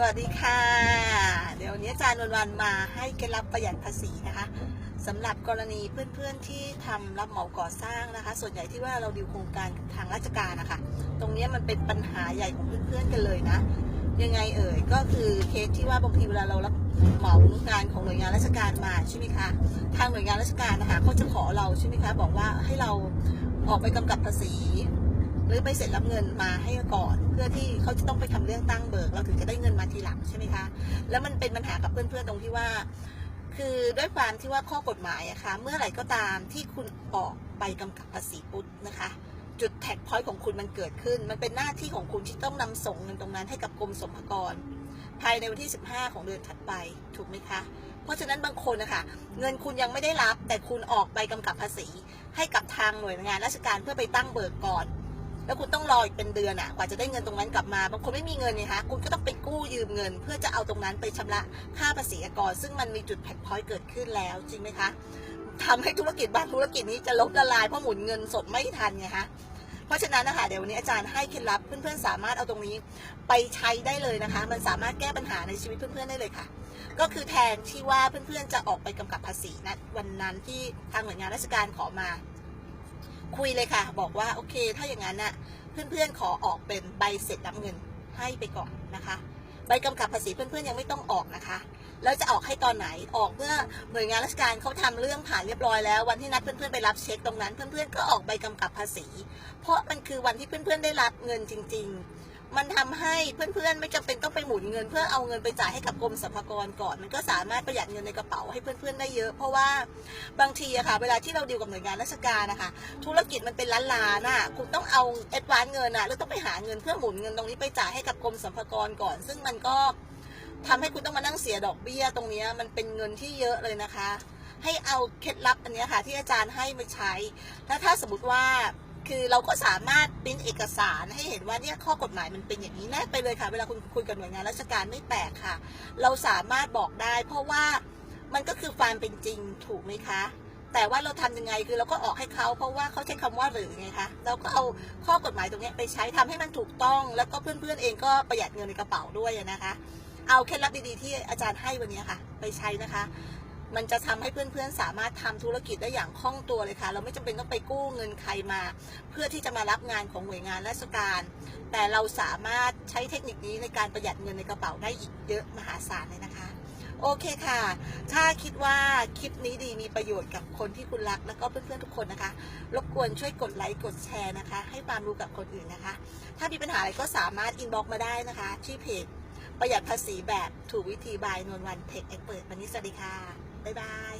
สวัสดีค่ะ เดี๋ยวนี้อาจารย์นวลวันมาให้เคล็ดลับประหยัดภาษีนะคะสำหรับกรณีเพื่อนๆที่ทำรับเหมาก่อสร้างนะคะ ส่วนใหญ่ที่ว่าเราดิวโครงการทางราชการนะคะตรงนี้มันเป็นปัญหาใหญ่ของเพื่อนๆกันเลยนะยังไงเอ่ยก็คือเคสที่ว่าบางทีเวลาเรารับเหมางานของหน่วยงานราชการมาใช่ไหมคะทางหน่วยงานราชการนะคะเขาจะขอเราใช่ไหมคะบอกว่าให้เราออกไปกำกับภาษี หรือไปเสร็จรับเงินมาให้ก่อน เพื่อที่เขาจะต้องไปทำเรื่องตั้งเบิก เราถึงจะได้เงินมาทีหลังใช่ไหมคะ แล้วมันเป็นปัญหากับเพื่อนๆตรงที่ว่า คือด้วยความที่ว่าข้อกฎหมายอะคะเมื่อไหร่ก็ตามที่คุณออกไปกำกับภาษีปุ๊บนะคะจุดแท็กพอยต์ของคุณมันเกิดขึ้น มันเป็นหน้าที่ของคุณที่ต้องนำส่งเงินตรงนั้นให้กับกรมสรรพากร ภายในวันที่ 15 ของเดือนถัดไป ถูกไหมคะ เพราะฉะนั้นบางคนนะคะเงินคุณยังไม่ได้รับ แต่คุณออกไปกำกับภาษี ให้กับทางหน่วยงานราชการเพื่อไปตั้งเบิกก่อน แล้วคุณต้องรออีกเป็นเดือนอะกว่าจะได้เงินตรงนั้นกลับมาบางคนไม่มีเงินเนี่ยคะคุณก็ต้องไปกู้ยืมเงิน เพื่อจะเอาตรงนั้นไปชำระค่าภาษีอากรซึ่งมันมีจุดแพ็คพอยต์เกิดขึ้นแล้วจริงไหมคะทำให้ธุรกิจบางธุรกิจนี้จะล้มละลายเพราะหมุนเงินสดไม่ทันไงคะเพราะฉะนั้นนะคะเดี๋ยววันนี้อาจารย์ให้เคล็ดลับเพื่อนๆ สามารถเอาตรงนี้ไปใช้ได้เลยนะคะ มันสามารถแก้ปัญหาในชีวิตเพื่อนๆได้เลยค่ะ ก็คือแทนที่ว่าเพื่อนๆจะออกไปกำกับภาษีนะวันนั้นที่ทางหน่วยงานราชการขอมา คุยเลยค่ะ บอกว่าโอเค ถ้าอย่างนั้นน่ะเพื่อนๆขอออกเป็นใบเสร็จรับเงินให้ไปก่อนนะคะ ใบกำกับภาษีเพื่อนๆยังไม่ต้องออกนะคะ แล้วจะออกให้ตอนไหนออกเมื่อหน่วยงานราชการเขาทำเรื่องผ่านเรียบร้อยแล้ววันที่นัดเพื่อนๆไปรับเช็คตรงนั้น เพื่อนๆก็ออกใบกำกับภาษี เพราะมันคือวันที่เพื่อนๆได้รับเงินจริง ๆ มันทำให้เพื่อนๆ ไม่จำเป็นต้องไปหมุนเงิน เพื่อเอาเงินไปจ่ายให้กับกรมสรรพากรก่อน มันก็สามารถประหยัดเงินในกระเป๋าให้เพื่อนๆได้เยอะ เพราะว่าบางทีอะค่ะ เวลาที่เราดีลกับหน่วยงานราชการนะคะธุรกิจมันเป็นล้านล้านอะคุณต้องเอาเอ็ดวานเงินอะแล้วต้องไปหาเงินเพื่อหมุนเงินตรงนี้ไปจ่ายให้กับกรมสรรพากรก่อน ซึ่งมันก็ทำให้คุณต้องมานั่งเสียดอกเบี้ยตรงนี้มันเป็นเงินที่เยอะเลยนะคะ ให้เอาเคล็ดลับอันนี้ค่ะ ที่อาจารย์ให้มาใช้ถ้าถ้าสมมติว่า คือเราก็สามารถปริ้นเอกสารให้เห็นว่าเนี่ยข้อกฎหมายมันเป็นอย่างนี้แนบไปเลยค่ะ เวลาคุณคุยกับหน่วยงานราชการไม่แปลกค่ะ เราสามารถบอกได้ เพราะว่ามันก็คือความเป็นจริงถูกไหมคะ แต่ว่าเราทำยังไงคือเราก็ออกให้เขาเพราะว่าเขาใช้คำว่าหรือไงคะเราก็เอาข้อกฎหมายตรงนี้ไปใช้ทำให้มันถูกต้อง แล้วก็เพื่อนๆเองก็ประหยัดเงินในกระเป๋าด้วยนะคะ เอาเคล็ดลับดีๆที่อาจารย์ให้วันนี้ค่ะ ไปใช้นะคะ มันจะทำให้เพื่อนๆ สามารถทำธุรกิจได้อย่างคล่องตัวเลยค่ะ เราไม่จำเป็นต้องไปกู้เงินใครมา เพื่อที่จะมารับงานของหน่วยงานราชการ แต่เราสามารถใช้เทคนิคนี้ในการประหยัดเงินในกระเป๋าได้อีกเยอะมหาศาลเลยนะคะ โอเคค่ะ ถ้าคิดว่าคลิปนี้ดีมีประโยชน์กับคนที่คุณรัก แล้วก็เพื่อนๆทุกคนนะคะ รบกวนช่วยกดไลค์กดแชร์นะคะ ให้ความรู้กับคนอื่นนะคะ ถ้ามีปัญหาอะไรก็สามารถอินบ็อกมาได้นะคะ ที่เพจประหยัดภาษีแบบถูกวิธีบายนวลวันเทคเอ็กเปิดวันนี้สวัสดีค่ะ บ๊ายบาย